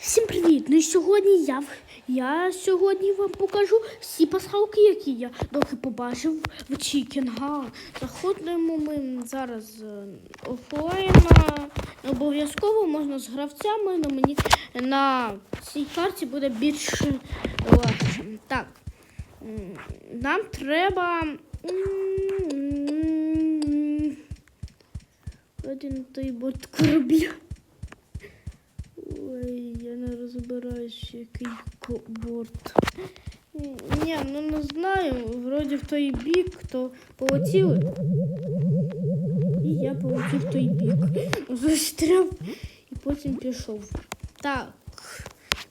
Всім привіт! Ну і сьогодні я, я сьогодні вам покажу всі пасхалки, які я доки побачив в Чікінга. Заходимо ми зараз е, офлайн. Обов'язково можна з гравцями, але мені на цій карті буде більш легше. Так. Нам треба. Один той борт корабля. Я не розбираюсь, який борт. Ні, ну не знаю. Вроді в той бік, то полетіли. І я полетів в той бік. Застряв і потім пішов. Так.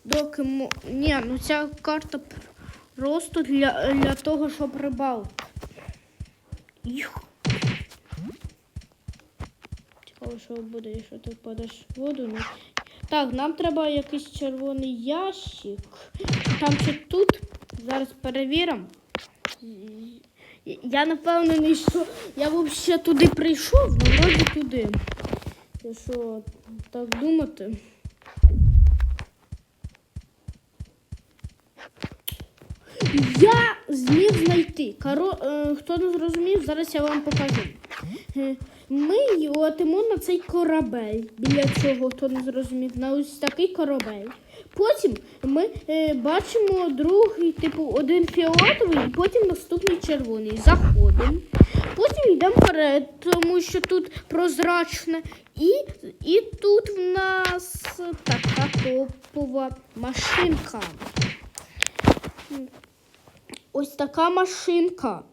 Доки мо... Ні, ну ця карта просто для, для того, щоб рибалити. Їх. Цікаво, що буде, якщо ти впадеш в воду. Ну, так, нам треба якийсь червоний ящик. Там чи тут. Зараз перевіримо. Я не впевнений, що я взагалі туди прийшов, але вроді туди. Якщо так думати. Я зміг знайти. Каро... е, Хто не зрозумів, зараз я вам покажу. Ми летимо на цей корабель. Біля цього, хто не зрозумів, на ось такий корабель. Потім ми е, бачимо другий, типу, один фіолетовий, і потім наступний червоний. Заходимо. Потім йдемо вперед, тому що тут прозрачне. І, і тут в нас така топова машинка. Ось така машинка.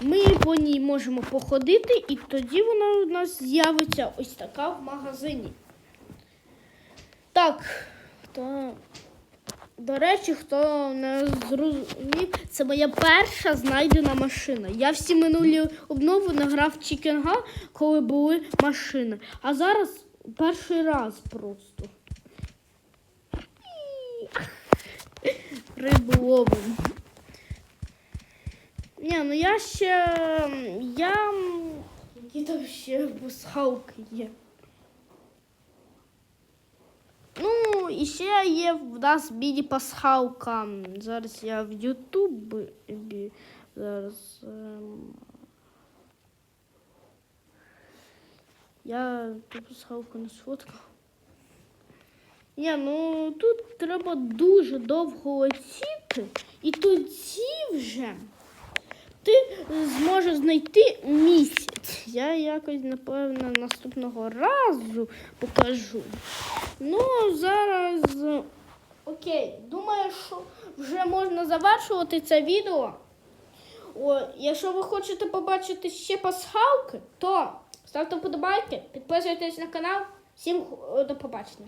Ми по ній можемо походити, і тоді вона у нас з'явиться ось така в магазині. Так, то, до речі, хто не зрозумів, це моя перша знайдена машина. Я всі минулі обнови награв в Чікенга, коли були машини. А зараз перший раз просто. Рибу ловим. Ні, ну я ще. Я. Які там ще пасхалки є. Ну, і ще є в нас міні-пасхалка. Зараз я в Ютубі. Зараз. ем, Я ту пасхалку не сфоткав. Ні, ну тут треба дуже довго летіти, і тоді вже ти зможеш знайти місяць. Я якось, напевно, наступного разу покажу. Ну, зараз. Окей, думаю, що вже можна завершувати це відео. О, якщо ви хочете побачити ще пасхалки, то ставте вподобайки, підписуйтесь на канал. Всім до побачення.